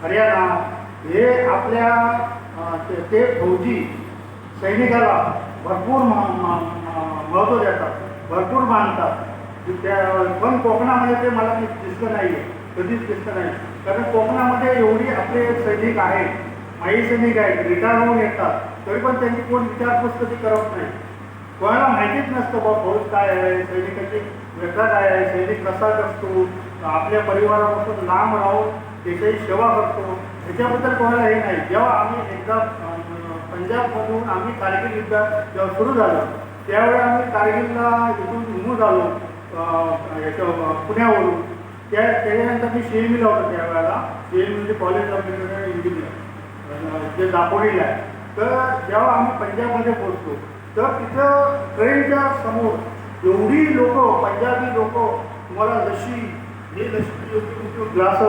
हरियाणा हे आपल्या ते- फौजी सैनिकाला भरपूर म- महत्त्व देतात भरपूर मानतात. त्या पण कोकणामध्ये ते मला दिसलं नाही आहे कधीच दिसलं नाही. कारण कोकणामध्ये एवढी आपले सैनिक आहेत माई सैनिक आहेत रिटायर होऊन येतात तरी पण त्यांची कोण विचारपूस कधी करत नाही. कोणाला माहितीच नसतं बा फौज काय आहे सैनिकाची व्यथा काय आहे सैनिक कसा असतो आपल्या परिवारापासून लांब राहून त्याच्याही सेवा करतो. याच्याबद्दल कोणाला हे नाही. जेव्हा आम्ही एकदा पंजाबमधून आम्ही कारगिल युद्ध जेव्हा सुरू झालं त्यावेळी आम्ही कारगिलला इथून निघून झालो याच्या पुण्यावरून. त्या त्याच्यानंतर मी सीएमीला होतो त्यावेळेला एम म्हणजे कॉलेज ऑफ इंजिनियर जे दापोलीला आहे. तर जेव्हा आम्ही पंजाबमध्ये पोहोचतो तर तिथं ट्रेनच्या समोर एवढी लोक पंजाबी लोक तुम्हाला लशी हे लशी ग्लास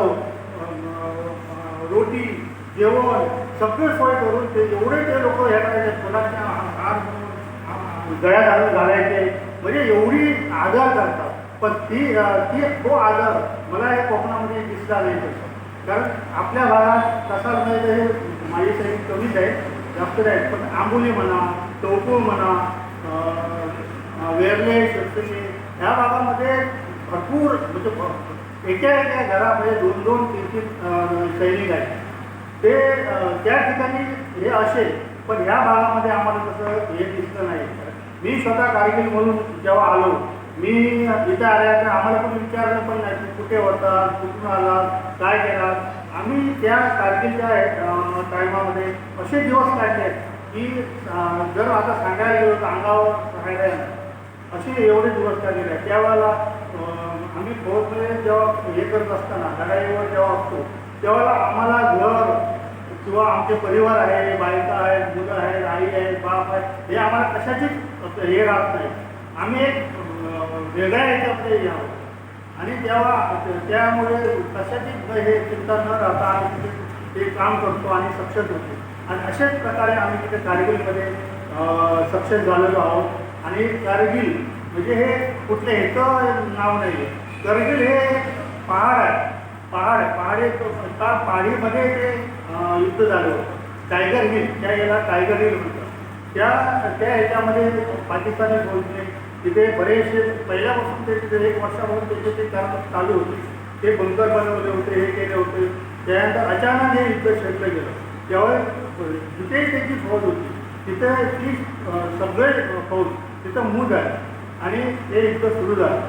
रोटी जेवण सगळे सोय करून ते एवढे ते लोक ह्या करायचे फुलाच्या हार म्हणून गळ्यात घालून घालायचे. म्हणजे एवढी आदर करतात. पण ती ती तो आदर मला या कोकणामध्ये दिसला नाही तसं. कारण आपल्या भागात तसा म्हणजे हे माझी सैनिक कमीच आहेत जास्त आहेत पण आंबोली म्हणा टोकूळ म्हणा वेरले शिवसेने ह्या भागामध्ये भरपूर म्हणजे एका एका घरामध्ये दोन दोन तीन तीन सैनिक आहेत ते त्या ठिकाणी हे असेल पण ह्या भागामध्ये आम्हाला तसं हे दिसलं नाही. मी स्वतः कारगिल म्हणून जेव्हा आलो मी इथे आल्यानंतर आम्हाला कोणी विचारलं पण नाही की कुठे होता कुठून आला काय केला. आम्ही त्या कारगिलच्या टायमामध्ये असे दिवस काढले की जर आता सांगायला गेलो तर अंगावर सांगायला असे एवढे दिवस काढलेले आहेत त्यावेळेला आम्ही फौजमध्ये जेव्हा हे करत असताना लढाईवर जेव्हा असतो तेव्हा आम्हाला घर किंवा आमचे परिवार आहे बायका आहेत मुलं आहेत आई आहेत बाप आहे हे आम्हाला कशाचीच हे राहत नाही. आम्ही एक वेगळ्या याच्यामध्ये यावं. आणि तेव्हा त्यामुळे कशाचीच हे चिंता न राहता आम्ही तिथे ते काम करतो आणि सक्सेस होतो. आणि अशाच प्रकारे आम्ही तिथे कारगिलमध्ये सक्सेस झालेलो आहोत. आणि कारगिल म्हणजे हे कुठल्या ह्याचं नाव नाही आहे करगिल हे पहाड आहे. पहाड पहाड पहाडी त्या पहाडीमध्ये ते युद्ध झालं होतं. टायगर हिल त्या याला टायगर हिल म्हणतात. त्या त्या ह्याच्यामध्ये पाकिस्तानी फौजने तिथे बरेचसे पहिल्यापासून ते तिथे एक वर्षापासून त्याचे ते काम चालू होते. ते बंकर बनवले होते हे केले होते. त्यानंतर अचानक हे युद्ध छेडलं गेलं त्यावेळेस जिथे त्याची फौज होती तिथे ती सगळे फौज तिथं मूज आहे. आणि हे युद्ध सुरू झालं.